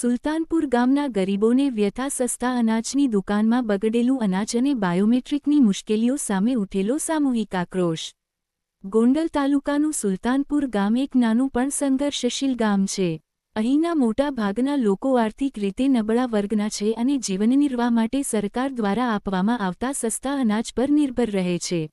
સુલતાનપુર ગામના ગરીબોને વ્યથા સસ્તા અનાજની દુકાનમાં બગડેલું અનાજ અને બાયોમેટ્રિકની મુશ્કેલીઓ સામે ઉઠેલો સામૂહિક આક્રોશ. ગોંડલ તાલુકાનું સુલતાનપુર ગામ એક નાનું પણ સંઘર્ષશીલ ગામ છે. અહીંના મોટા ભાગના લોકો આર્થિક રીતે નબળા વર્ગના છે અને જીવનનિર્વાહ માટે સરકાર દ્વારા આપવામાં આવતા સસ્તા અનાજ પર નિર્ભર રહે છે.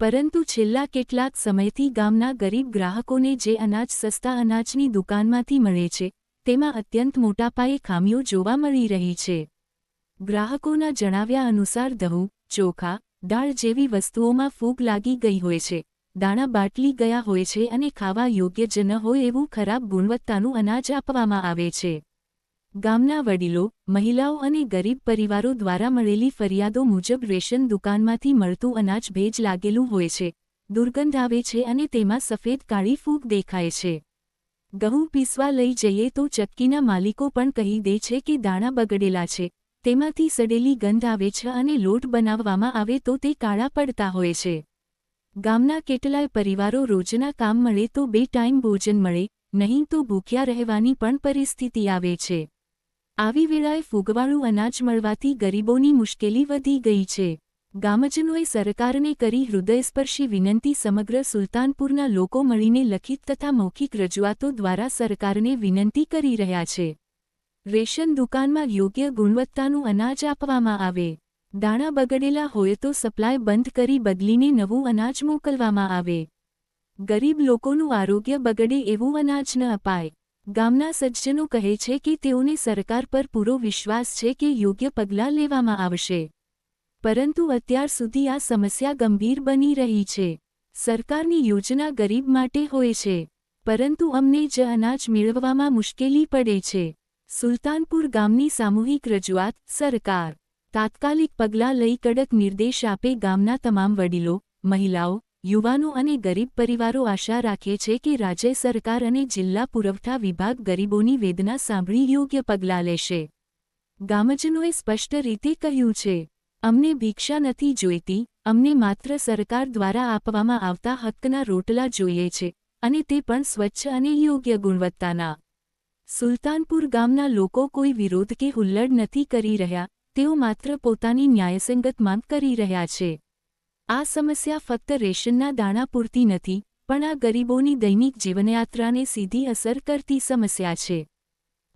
પરંતુ છેલ્લા કેટલાક સમયથી ગામના ગરીબ ગ્રાહકોને જે અનાજ સસ્તા અનાજની દુકાનમાંથી મળે છે તેમાં અત્યંત મોટા પાયે ખામીઓ જોવા મળી રહી છે. ગ્રાહકોના જણાવ્યા અનુસાર દહુ, ચોખા, દાળ જેવી વસ્તુઓમાં ફૂગ લાગી ગઈ હોય છે. દાણા બાટલી ગયા હોય છે અને ખાવા યોગ્ય જ ન હોય એવું ખરાબ ગુણવત્તાનું અનાજ આપવામાં આવે છે. ગામના વડીલો, મહિલાઓ અને ગરીબ પરિવારો દ્વારા મળેલી ફરિયાદો મુજબ રેશન દુકાનમાંથી મળતું અનાજ ભેજ લાગેલું હોય છે, દુર્ગંધ આવે છે અને તેમાં સફેદ કાળી ફૂગ દેખાય છે. ઘઉં પીસવા લઈ જઈએ તો ચક્કીના માલિકો પણ કહી દે છે કે દાણા બગડેલા છે, તેમાંથી સડેલી ગંધ આવે છે અને લોટ બનાવવામાં આવે તો તે કાળા પડતા હોય છે. ગામના કેટલાય પરિવારો રોજના કામ મળે તો બે ટાઈમ ભોજન મળે, નહીં તો ભૂખ્યા રહેવાની પણ પરિસ્થિતિ આવે છે. આવી વેળાએ ફૂગવાળું અનાજ મળવાથી ગરીબોની મુશ્કેલી વધી ગઈ છે. ગામજનોએ સરકારને કરી હૃદયસ્પર્શી વિનંતી સમગ્ર સુલતાનપુરના લોકો મળીને લખિત તથા મૌખિક રજૂઆતો દ્વારા સરકારને વિનંતી કરી રહ્યા છે. રેશન દુકાનમાં યોગ્ય ગુણવત્તાનું અનાજ આપવામાં આવે. દાણા બગડેલા હોય તો સપ્લાય બંધ કરી બદલીને નવું અનાજ મોકલવામાં આવે. ગરીબ લોકોનું આરોગ્ય બગડે એવું અનાજ ન અપાય. ગામના સજ્જનો કહે છે કે તેઓને સરકાર પર પૂરો વિશ્વાસ છે કે યોગ્ય પગલાં લેવામાં આવશે. પરંતુ અત્યાર સુધી આ સમસ્યા ગંભીર બની રહી છે. સરકારની યોજના ગરીબ માટે હોય છે, પરંતુ અમને જ અનાજ મેળવવામાં મુશ્કેલી પડે છે. સુલતાનપુર ગામની સામૂહિક રજૂઆત, સરકાર, તાત્કાલિક પગલાં લઈ કડક નિર્દેશ આપે ગામના તમામ વડીલો, મહિલાઓ, યુવાનો અને ગરીબ પરિવારો આશા રાખે છે કે રાજ્ય સરકાર અને જિલ્લા પુરવઠા વિભાગ ગરીબોની વેદના સાંભળી યોગ્ય પગલાં લેશે. ગામજનોએ સ્પષ્ટ રીતે કહ્યું છે અમને ભિક્ષા નથી જોઈતી, અમને માત્ર સરકાર દ્વારા આપવામાં આવતા હક્કના રોટલા જોઈએ છે, અને તે પણ સ્વચ્છ અને યોગ્ય ગુણવત્તાના. સુલતાનપુર ગામના લોકો કોઈ વિરોધ કે હુલ્લડ નથી કરી રહ્યા, તેઓ માત્ર પોતાની ન્યાયસંગત માંગ કરી રહ્યા છે. આ સમસ્યા ફક્ત રેશનના દાણા પૂરતી નથી, પણ આ ગરીબોની દૈનિક જીવનયાત્રાને સીધી અસર કરતી સમસ્યા છે.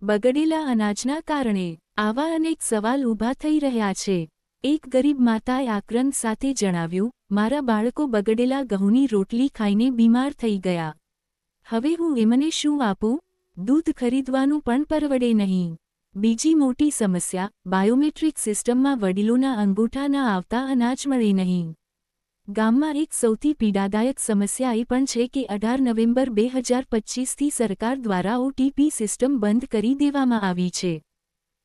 બગડેલા અનાજના કારણે આવા અનેક સવાલ ઊભા થઈ રહ્યા છે. એક ગરીબ માતાએ આક્રંદ સાથે જણાવ્યું, મારા બાળકો બગડેલા ઘઉંની રોટલી ખાઈને બીમાર થઈ ગયા. હવે હું એમને શું આપું? દૂધ ખરીદવાનું પણ પરવડે નહીં. બીજી મોટી સમસ્યા, બાયોમેટ્રિક સિસ્ટમમાં વડીલોના અંગૂઠા ન આવતા અનાજ મળે નહીં. ગામમાં એક સૌથી પીડાદાયક સમસ્યા એ પણ છે કે અઢાર નવેમ્બર બે હજાર પચ્ચીસથી સરકાર દ્વારા ઓટીપી સિસ્ટમ બંધ કરી દેવામાં આવી છે.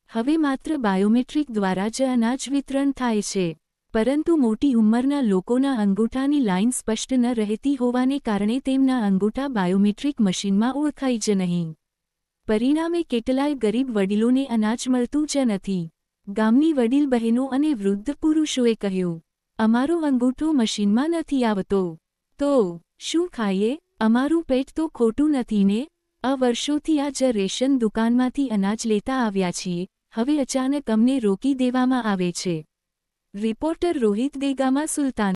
હવે માત્ર બાયોમેટ્રિક દ્વારા જ અનાજ વિતરણ થાય છે, પરંતુ મોટી ઉંમરના લોકોના અંગૂઠાની લાઇન સ્પષ્ટ ન રહેતી હોવાને કારણે તેમના અંગૂઠા બાયોમેટ્રિક મશીનમાં ઓળખાય જ નહીં. પરિણામે કેટલાય ગરીબ વડીલોને અનાજ મળતું જ નથી. ગામની વડીલ બહેનો અને વૃદ્ધ પુરુષોએ કહ્યું, અમારો અંગૂઠો મશીનમાં નથી આવતો. તો શું ખાઈએ? અમારું પેટ તો ખોટું નથી ને? આ વર્ષોથી આ જ રેશન દુકાનમાંથી અનાજ લેતા આવ્યા છીએ. હવે અચાનક અમને રોકી દેવામાં આવે છે. રિપોર્ટર રોહિત દેગામા સુલતાન